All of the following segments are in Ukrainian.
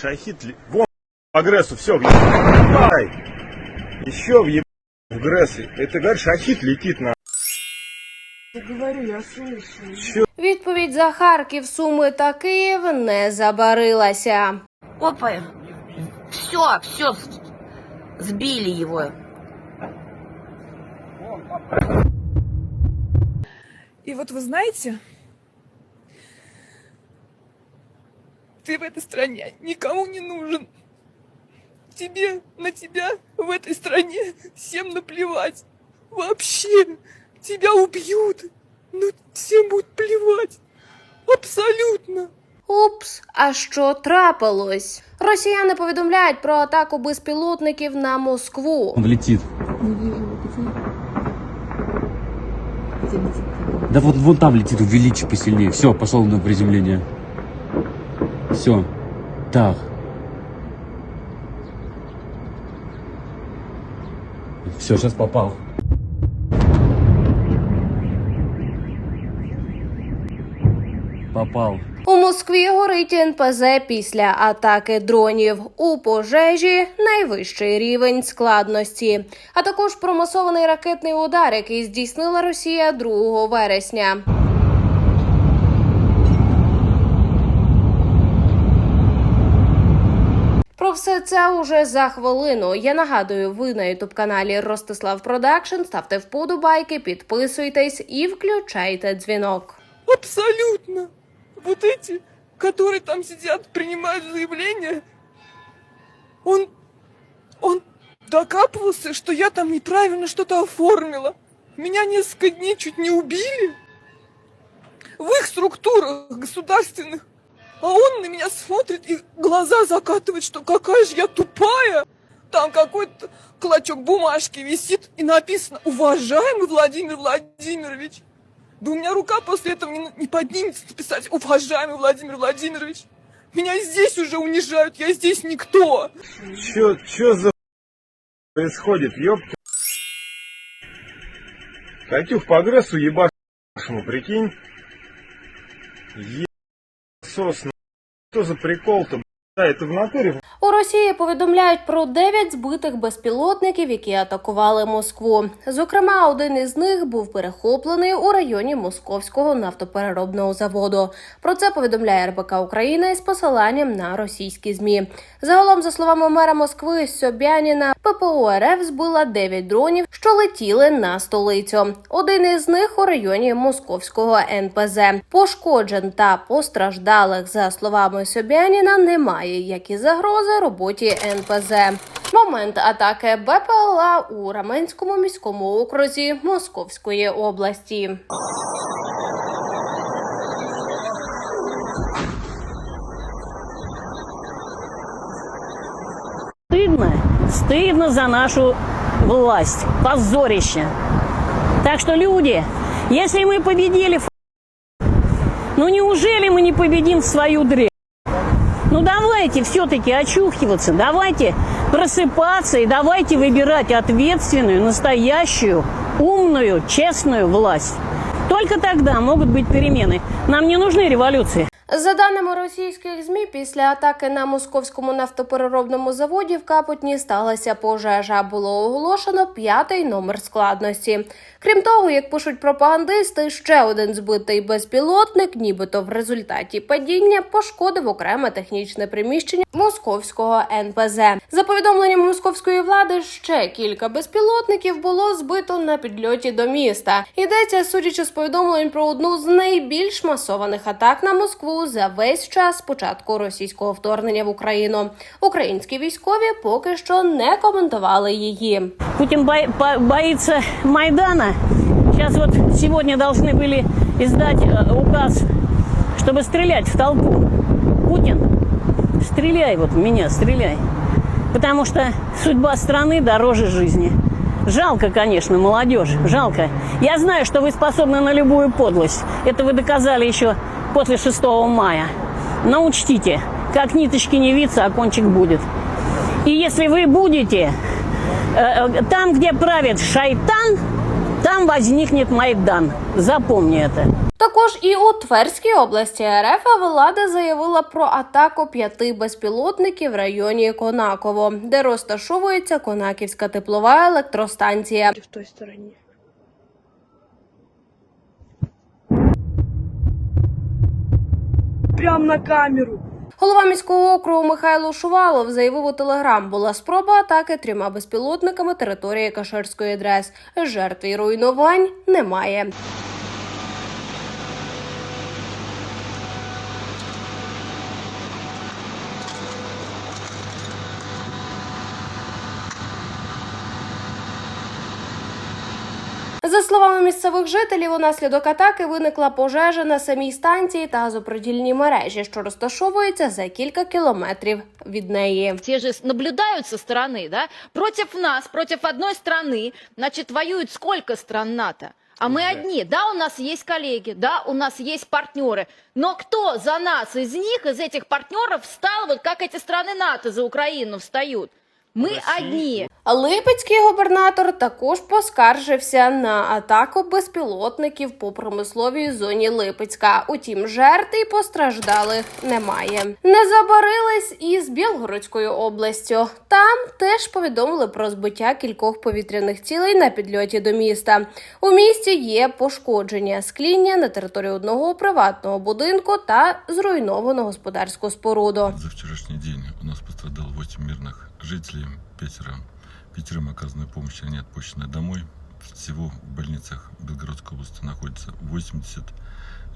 Шахид, ли- вон, агрессу, все, въебай. Еще въебай в Гресс. Это, говоришь, шахид летит на... Я говорю, я слышу. Чё? Відповідь за Харків, Суми та Київ не забарилася. Опа, все, все, сбили его. И вот вы знаете, ты в этой стране никому не нужен. Тебе, на тебя в этой стране всем наплевать. Вообще, тебя убьют. Ну, всем будет плевать. Абсолютно. Упс, а що трапилось? Росіяни повідомляють про атаку безпілотників на Москву. Он летит. Да вот вон там летит, увеличь посильнее. Все, пошел на приземление. Все. Так. Все, сейчас попал. Попал. У Москві горить НПЗ після атаки дронів. У пожежі найвищий рівень складності, а також промасований ракетний удар, який здійснила Росія 2 вересня. Про все це уже за хвилину. Я нагадую, ви на ютуб каналі Ростислав Продакшн. Ставте вподобайки, підписуйтесь і включайте дзвінок. Абсолютно. Вот эти, которые там сидят, принимают заявления, он, он докапывался, что я там неправильно что-то оформила. Меня несколько дней чуть не убили в их структурах государственных. А он на меня смотрит и глаза закатывает, что какая же я тупая. Там какой-то клочок бумажки висит и написано «Уважаемый Владимир Владимирович». Да у меня рука после этого не, поднимется писать «Уважаемый Владимир Владимирович». Меня здесь уже унижают, я здесь никто. Чё, чё за происходит, ёпта? Катюх по Грессу ебашему, прикинь. На- что за прикол-то, да, это в натуре У Росії повідомляють про 9 збитих безпілотників, які атакували Москву. Зокрема, один із них був перехоплений у районі Московського нафтопереробного заводу. Про це повідомляє РБК Україна із посиланням на російські змі. Загалом, за словами мера Москви Собяніна, ППО РФ збила 9 дронів, що летіли на столицю. Один із них у районі Московського НПЗ. Пошкоджен та постраждалих, за словами Собяніна, немає, як і загрози роботі НПЗ. Момент атаки БПЛА у Раменському міському окрузі Московської області. Стыдно, стыдно за нашу власть, позорище. Так что, люди, если мы победили, ф- ну неужели мы не победим свою дрянь? Ну давайте все-таки очухиваться, давайте просыпаться и давайте выбирать ответственную, настоящую, умную, честную власть. Только тогда могут быть перемены. Нам не нужны революции. За даними російських змі, після атаки на московському нафтопереробному заводі в Капотні сталася пожежа. Було оголошено п'ятий номер складності. Крім того, як пишуть пропагандисти, ще один збитий безпілотник, нібито в результаті падіння, пошкодив окреме технічне приміщення московського НПЗ. За повідомленням московської влади, ще кілька безпілотників було збито на підльоті до міста. Йдеться, судячи з повідомлень про одну з найбільш масованих атак на Москву за весь час початку російського вторгнення в Україну. Українські військові поки що не коментували її. Путин бо- по- боится Майдана. Сейчас вот сегодня должны были издать э, указ, чтобы стрелять в толпу. Путин, стреляй вот в меня, стреляй. Потому что судьба страны дороже жизни. Жалко, конечно, молодежь, жалко. Я знаю, что вы способны на любую подлость. Это вы доказали еще после 6 мая. Но учтите, как ниточки не виться, а кончик будет. И если вы будете э, э, там, где правит шайтан, там возникнет Майдан. Запомни это. Також і у Тверській області РФ влада заявила про атаку п'яти безпілотників в районі Конаково, де розташовується Конаківська теплова електростанція. В той стороне. Прям на камеру. Голова міського округу Михайло Шувалов заявив у телеграм, була спроба атаки трьома безпілотниками території Каширської ДРЕС. Жертв і руйнувань немає. За словами місцевих жителів, унаслідок атаки виникла пожежа на самій станції та газоподільній мережі, що розташовується за кілька кілометрів від неї. те же с- наблюдают со стороны, да, против нас, против одной страны, значит, воюет сколько стран НАТО? А мы одни. Да, у нас есть коллеги, да, у нас есть партнеры. Но кто за нас из них, из этих партнеров, встал, вот как эти страны НАТО за Украину встают? Мы одни. Липецький губернатор також поскаржився на атаку безпілотників по промисловій зоні Липецька. Утім, жертв і постраждалих немає. Не забарились і з Білгородською областю. Там теж повідомили про збиття кількох повітряних цілей на підльоті до міста. У місті є пошкодження скління на території одного приватного будинку та зруйновано господарську споруду. За вчерашний день у нас пострадало 8 мирных жителей, Питера, пятерым оказанной помощи, они отпущены домой. Всего в больницах Белгородской области находится 80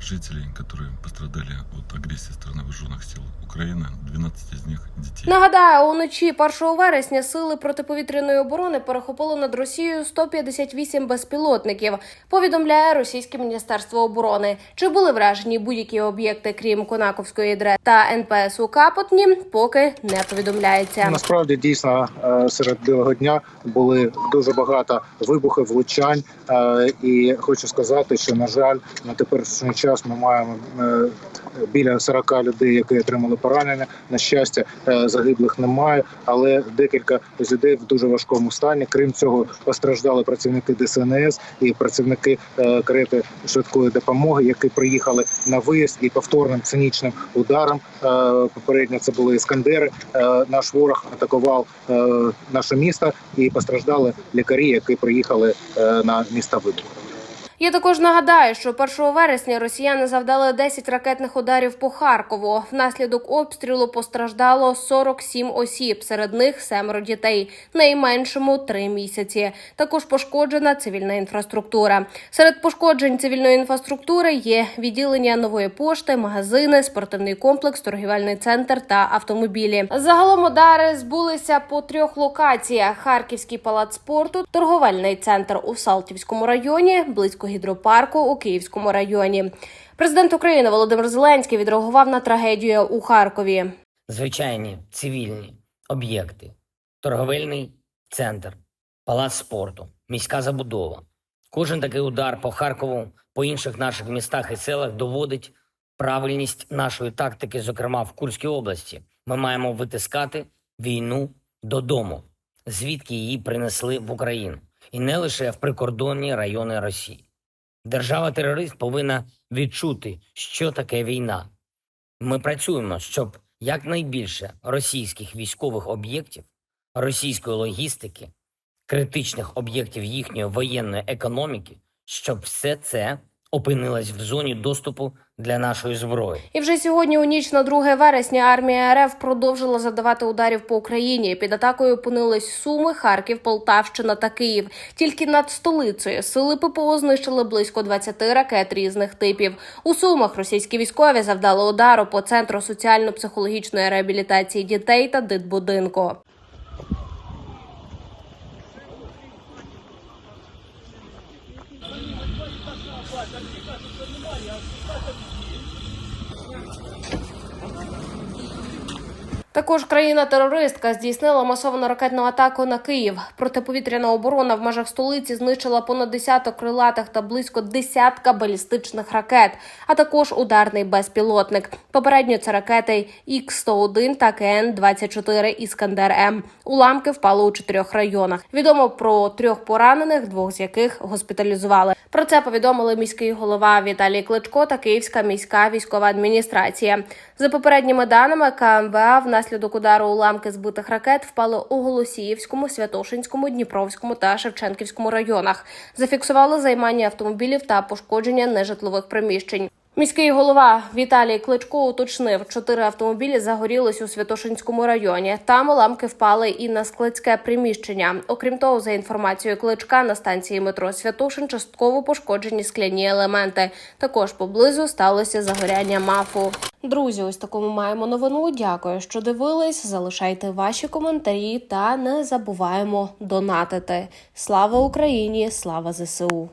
жителей, которые пострадали от агрессии страны вооруженных сил Украины, 12 из них детей. Нагадаю, уночі 1 вересня сили протиповітряної оборони перехопили над Росією 158 безпілотників. Повідомляє російське міністерство оборони. Чи були вражені будь-які об'єкти, крім Конаковської ДРЕ та НПС у Капотні, поки не повідомляється. Насправді дійсно е, серед білого дня були дуже багато вибухів, влучань. е, І хочу сказати, що на жаль, на теперішній час ми маємо е, біля 40 людей, які отримали поранення. На щастя, е, загиблих немає, але декілька з людей в дуже важкому стані. Крім цього, постраждали працівники ДСНС і працівники е, карети швидкої допомоги, які приїхали на виїзд і повторним цинічним ударом. Попередньо це були іскандери. Наш ворог атакував наше місто і постраждали лікарі, які приїхали на місто вибуху. Я також нагадаю, що 1 вересня росіяни завдали 10 ракетних ударів по Харкову. Внаслідок обстрілу постраждало 47 осіб, серед них семеро дітей, найменшому 3 місяці. Також пошкоджена цивільна інфраструктура. Серед пошкоджень цивільної інфраструктури є відділення нової пошти, магазини, спортивний комплекс, торгівельний центр та автомобілі. Загалом удари збулися по трьох локаціях: Харківський палац спорту, торговельний центр у Салтівському районі, близько гідропарку у Київському районі. Президент України Володимир Зеленський відреагував на трагедію у Харкові. звичайні цивільні об'єкти, торговельний центр, палац спорту, міська забудова. Кожен такий удар по Харкову, по інших наших містах і селах доводить правильність нашої тактики, зокрема в Курській області. Ми маємо витискати війну додому, звідки її принесли в Україну, і не лише в прикордонні райони Росії. Держава-терорист повинна відчути, що таке війна. Ми працюємо, щоб якнайбільше російських військових об'єктів, російської логістики, критичних об'єктів їхньої воєнної економіки, щоб все це опинилось в зоні доступу для нашої зброї. І вже сьогодні, у ніч на 2 вересня, армія РФ продовжила завдавати ударів по Україні. Під атакою опинились Суми, Харків, Полтавщина та Київ. Тільки над столицею сили ППО знищили близько 20 ракет різних типів. У Сумах російські військові завдали удару по центру соціально-психологічної реабілітації дітей та дитбудинку. Також країна-терористка здійснила масовану ракетну атаку на Київ. Протиповітряна оборона в межах столиці знищила понад десяток крилатих та близько десятка балістичних ракет, а також ударний безпілотник. Попередньо це ракети Х-101 та КН-24 Іскандер М. Уламки впали у чотирьох районах. Відомо про трьох поранених, двох з яких госпіталізували. Про це повідомили міський голова Віталій Кличко та Київська міська військова адміністрація. За попередніми даними, КМВА внаслідок удару уламки збитих ракет впали у Голосіївському, Святошинському, Дніпровському та Шевченківському районах. Зафіксували займання автомобілів та пошкодження нежитлових приміщень. Міський голова Віталій Кличко уточнив, чотири автомобілі загорілись у Святошинському районі. Там уламки впали і на складське приміщення. Окрім того, за інформацією кличка, на станції метро Святошин частково пошкоджені скляні елементи. Також поблизу сталося загоряння мафу. Друзі, ось такому маємо новину. Дякую, що дивились. Залишайте ваші коментарі та не забуваємо донатити. Слава Україні! Слава ЗСУ!